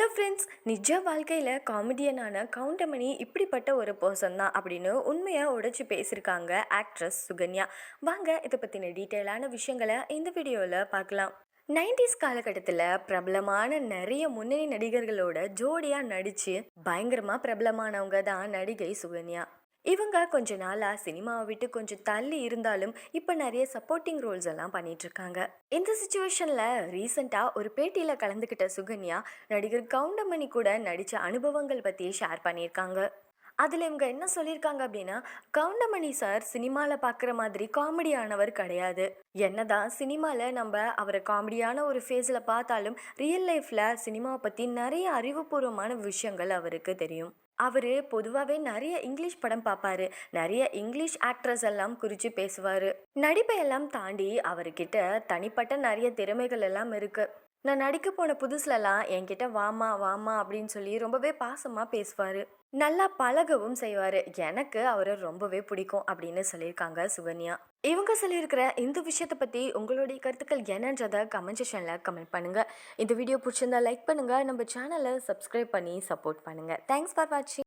Hello friends நிஜ வாழ்க்கையில் காமெடியனான கவுண்டமணி இப்படிப்பட்ட ஒரு பர்சன் தான் அப்படின்னு உண்மையாக உடைச்சி பேசியிருக்காங்க ஆக்ட்ரஸ் சுகன்யா. வாங்க இதை பற்றின டீட்டெயிலான விஷயங்களை இந்த வீடியோவில் பார்க்கலாம். நைன்டிஸ் காலகட்டத்தில் பிரபலமான நிறைய முன்னணி நடிகர்களோட ஜோடியாக நடித்து பயங்கரமாக பிரபலமானவங்க தான் நடிகை சுகன்யா. இவங்க கொஞ்ச நாளாக சினிமாவை விட்டு கொஞ்சம் தள்ளி இருந்தாலும் இப்போ நிறைய சப்போர்ட்டிங் ரோல்ஸ் எல்லாம் பண்ணிட்டு இருக்காங்க. இந்த சுச்சுவேஷனில் ரீசெண்டாக ஒரு பேட்டியில் கலந்துக்கிட்ட சுகன்யா நடிகர் கவுண்டமணி கூட நடித்த அனுபவங்கள் பற்றி ஷேர் பண்ணியிருக்காங்க. அதில் இவங்க என்ன சொல்லியிருக்காங்க அப்படின்னா கவுண்டமணி சார் சினிமாவில் பார்க்குற மாதிரி காமெடியானவர் கிடையாது. என்னதான் சினிமாவில் நம்ம அவரை காமெடியான ஒரு ஃபேஸில் பார்த்தாலும் ரியல் லைஃப்பில் சினிமாவை பற்றி நிறைய அறிவுபூர்வமான விஷயங்கள் அவருக்கு தெரியும். அவர் பொதுவாகவே நிறைய இங்கிலீஷ் படம் பார்ப்பாரு. நிறைய இங்கிலீஷ் ஆக்ட்ரஸ் எல்லாம் குறித்து பேசுவார். நடிப்பை எல்லாம் தாண்டி அவர்கிட்ட தனிப்பட்ட நிறைய திறமைகள் எல்லாம் இருக்குது நான் நடிக்க போன புதுசுலலாம் என்கிட்ட வாமா வாமா அப்படின்னு சொல்லி ரொம்பவே பாசமாக பேசுவார். நல்லா பழகவும் செய்வார். எனக்கு அவரை ரொம்பவே பிடிக்கும் அப்படின்னு சொல்லியிருக்காங்க சுகன்யா. இவங்க சொல்லியிருக்கிற இந்த விஷயத்தை பற்றி உங்களுடைய கருத்துக்கள் என்னன்றதை கமெண்ட் செஷனில் கமெண்ட் பண்ணுங்கள் இந்த வீடியோ பிடிச்சிருந்தா லைக் பண்ணுங்கள் நம்ம சேனலை சப்ஸ்கிரைப் பண்ணி சப்போர்ட் பண்ணுங்கள் தேங்க்ஸ் ஃபார் வாட்சிங்